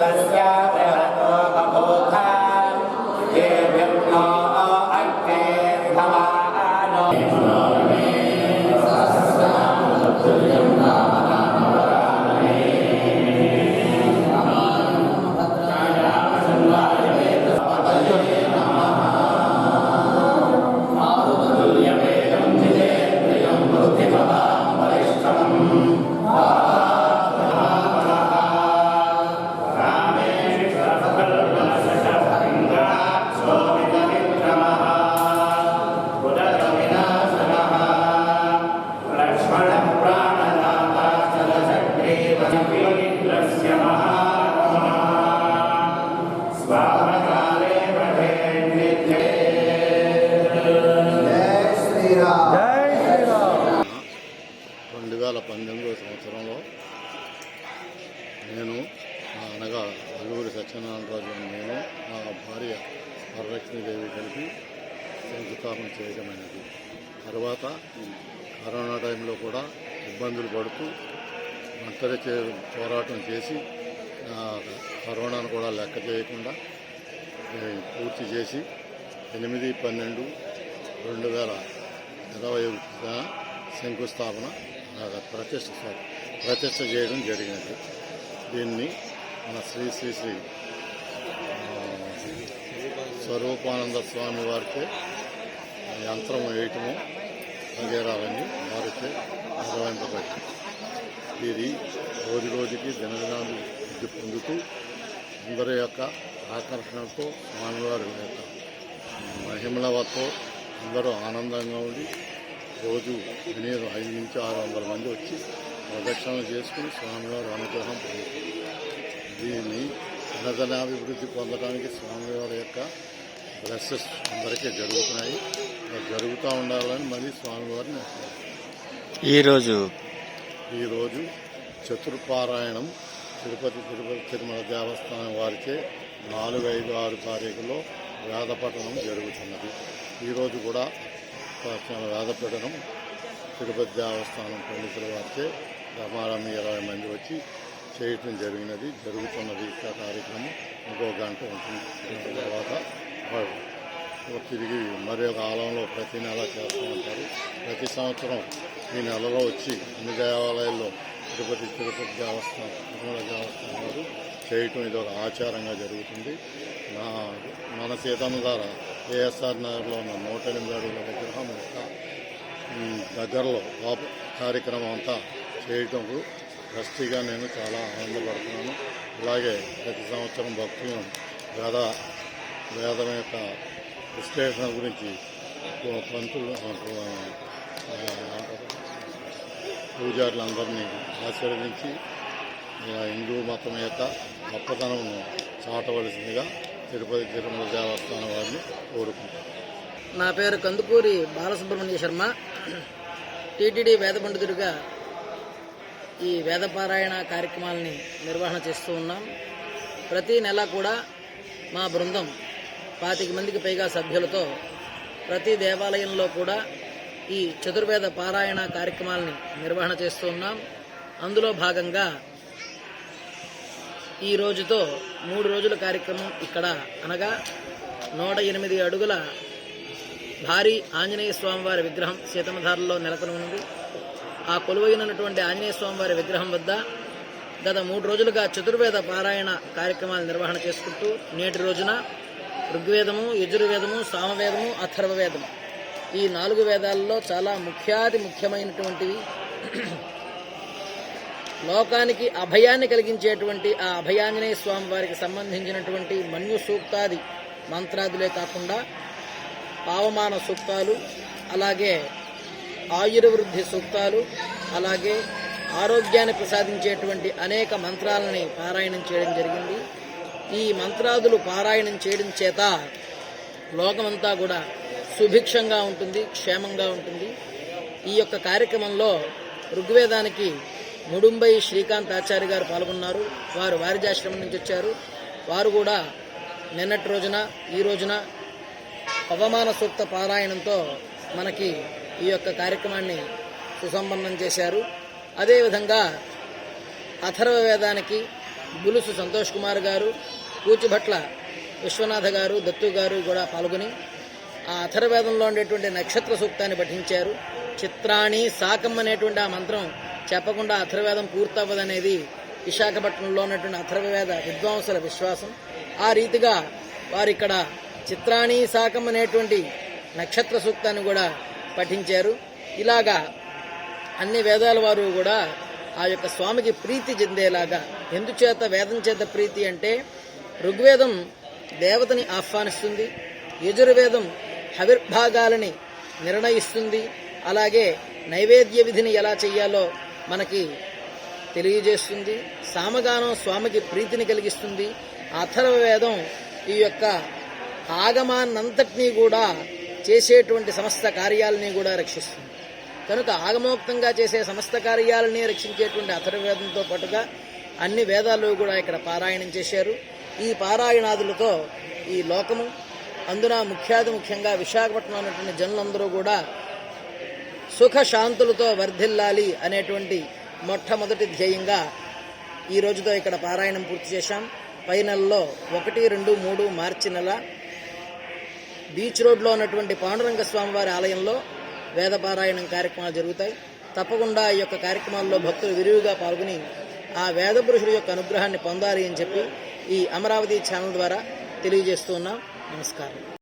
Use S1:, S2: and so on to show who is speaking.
S1: la
S2: పంతొమ్మిదో సంవత్సరంలో నేను అనగా అల్లూరి సత్యనారాయణరాజు నేను నా భార్య వరలక్ష్మీదేవి కలిపి శంకుస్థాపన చేయడమైనది తర్వాత కరోనా టైంలో కూడా ఇబ్బందులు పడుతూ ఒంటరి పోరాటం చేసి కరోనాను కూడా లెక్క చేయకుండా పూర్తి చేసి ఎనిమిది పన్నెండు రెండు వేల ఇరవై శంకుస్థాపన ప్రతిష్ట ప్రతిష్ట చేయడం జరిగినది. దీన్ని మన శ్రీ శ్రీ శ్రీ స్వరూపానంద స్వామి వారికే యంత్రం వేయటము వగేరాలని వారికి నిర్వహింపబడింది ఇది రోజు రోజుకి దినదినాలు వృద్ధి పొందుతూ అందరి యొక్క ఆకర్షణతో స్వామివారి యొక్క మహిమలవతో అందరూ ఆనందంగా ఉండి రోజు కనీసం ఐదు నుంచి ఆరు వందల మంది వచ్చి ప్రదక్షిణలు చేసుకుని స్వామివారి అనుగ్రహం పొందుతారు దీన్ని దినదినాభివృద్ధి పొందడానికి స్వామివారి యొక్క బ్లెస్సెస్ అందరికీ జరుగుతున్నాయి జరుగుతూ ఉండాలని మళ్ళీ స్వామివారిని.
S3: ఈరోజు
S2: ఈరోజు చతుర్పారాయణం తిరుపతి తిరుపతి తిరుమల దేవస్థానం వారిచే నాలుగు ఐదు ఆరు తారీఖులో వేదపఠనం జరుగుతున్నది ఈరోజు కూడా వేదపఠనం తిరుపతి దేవస్థానం పండితుల వారిచే రమారమి ఇరవై మంది వచ్చి చేయటం జరిగినది. జరుగుతున్నది ఈ కార్యక్రమం. ఇంకో గంట ఉంటుంది. తర్వాత తిరిగి మరి ఒక ఆలయంలో ప్రతి నెల చేస్తూ ఉంటారు. ప్రతి సంవత్సరం ఈ నెలలో వచ్చి అన్ని దేవాలయాల్లో తిరుపతి తిరుపతి దేవస్థానం తిరుమల దేవస్థానం వారు చేయటం ఇది ఒక ఆచారంగా జరుగుతుంది. నా మన సీతమ్మ ద్వారా ఏఎస్ఆర్ నగర్లో ఉన్న నూట ఎనిమిది అడుగుల విగ్రహం యొక్క దగ్గరలో కార్యక్రమం అంతా చేయటం ట్రస్టీగా నేను చాలా ఆనందపడుతున్నాను. అలాగే ప్రతి సంవత్సరం భక్తులను వేద వేదం యొక్క విశ్లేషణ గురించి పంతులు పూజారులందరినీ ఆశీర్వదించి హిందూ మతం యొక్క గొప్పతనమును చాటవలసిందిగా తిరుపతి తిరుమల దేవస్థానం వారిని కోరుకుంటాం
S4: నా పేరు కందుకూరి బాలసుబ్రహ్మణ్య శర్మ. టీటీడీ వేద పండితుడిగా ఈ వేదపారాయణ కార్యక్రమాలని నిర్వహణ చేస్తూ ఉన్నాం. ప్రతి నెల కూడా మా బృందం పాతిక మందికి పైగా సభ్యులతో ప్రతి దేవాలయంలో కూడా ఈ చతుర్వేద పారాయణ కార్యక్రమాలని నిర్వహణ చేస్తూ ఉన్నాం. అందులో భాగంగా ఈ రోజుతో మూడు రోజుల కార్యక్రమం ఇక్కడ అనగా నూట ఎనిమిది అడుగుల భారీ ఆంజనేయ స్వామివారి విగ్రహం సీతమ్మధారలో నెలకొని ఉంది. ఆ కొలువైనటువంటి ఆంజనేయ స్వామివారి విగ్రహం వద్ద గత మూడు రోజులుగా చతుర్వేద పారాయణ కార్యక్రమాలు నిర్వహణ చేసుకుంటూ నేటి రోజున ఋగ్వేదము యజుర్వేదము సామవేదము అథర్వవేదము. ఈ నాలుగు వేదాలలో చాలా ముఖ్యాతి ముఖ్యమైనటువంటివి. లోకానికి అభయాన్ని కలిగించేటువంటి ఆ అభయాంజనేయ స్వామి వారికి సంబంధించినటువంటి మన్యు సూక్తాది మంత్రాదులే కాకుండా పావమాన సూక్తాలు అలాగే ఆయుర్వృద్ధి సూక్తాలు అలాగే ఆరోగ్యాన్ని ప్రసాదించేటువంటి అనేక మంత్రాలని పారాయణం చేయడం జరిగింది. ఈ మంత్రాదులు పారాయణం చేయడం చేత లోకమంతా కూడా సుభిక్షంగా ఉంటుంది క్షేమంగా ఉంటుంది. ఈ యొక్క కార్యక్రమంలో ఋగ్వేదానికి ముడుంబై శ్రీకాంత్ ఆచార్య గారు పాల్గొన్నారు. వారు వారిజాశ్రమం నుంచి వచ్చారు. వారు కూడా నిన్నటి రోజున ఈ రోజున పవమాన సూక్త పారాయణంతో మనకి ఈ యొక్క కార్యక్రమాన్ని సుసంపన్నం చేశారు. అదేవిధంగా అథర్వ వేదానికి బులుసు సంతోష్ కుమార్ గారు కూచిభట్ల విశ్వనాథ గారు దత్తు గారు కూడా పాల్గొని ఆ అథర్వేదంలో ఉండేటువంటి నక్షత్ర సూక్తాన్ని పఠించారు. చిత్రాణి సాకం అనేటువంటి ఆ మంత్రం చెప్పకుండా అథర్వేదం పూర్తవ్వదనేది విశాఖపట్నంలో ఉన్నటువంటి అథర్వవేద విద్వాంసుల విశ్వాసం. ఆ రీతిగా వారు ఇక్కడ చిత్రాణి సాకం అనేటువంటి నక్షత్ర సూక్తాన్ని కూడా పఠించారు. ఇలాగా అన్ని వేదాల వారు కూడా ఆ యొక్క స్వామికి ప్రీతి చెందేలాగా ఎందుచేత వేదం చేత ప్రీతి అంటే ఋగ్వేదం దేవతని ఆహ్వానిస్తుంది యజుర్వేదం హవిర్భాగాలని నిర్ణయిస్తుంది అలాగే నైవేద్య విధిని ఎలా చెయ్యాలో మనకి తెలియజేస్తుంది. సామగానం స్వామికి ప్రీతిని కలిగిస్తుంది. అథర్వవేదం ఈ యొక్క ఆగమాన్నంతటినీ కూడా చేసేటువంటి సమస్త కార్యాలని కూడా రక్షిస్తుంది. కనుక ఆగమోక్తంగా చేసే సమస్త కార్యాలని రక్షించేటువంటి అథర్వేదంతో పాటుగా అన్ని వేదాలు కూడా ఇక్కడ పారాయణం చేశారు. ఈ పారాయణాదులతో ఈ లోకము అందున ముఖ్యాది ముఖ్యంగా విశాఖపట్నం ఉన్నటువంటి జనులందరూ కూడా సుఖ శాంతులతో వర్ధిల్లాలి అనేటువంటి మొట్టమొదటి ధ్యేయంగా ఈ రోజుతో ఇక్కడ పారాయణం పూర్తి చేశాం. పై నెలలో ఒకటి రెండు మూడు మార్చి నెల బీచ్ రోడ్లో ఉన్నటువంటి పాండురంగ స్వామివారి ఆలయంలో వేద పారాయణం కార్యక్రమాలు జరుగుతాయి. తప్పకుండా ఈ యొక్క కార్యక్రమాల్లో భక్తులు విరివిగా పాల్గొని ఆ వేద పురుషుడి యొక్క అనుగ్రహాన్ని పొందాలి అని చెప్పి ఈ అమరావతి ఛానల్ ద్వారా తెలియజేస్తూ ఉన్నాం. నమస్కారం.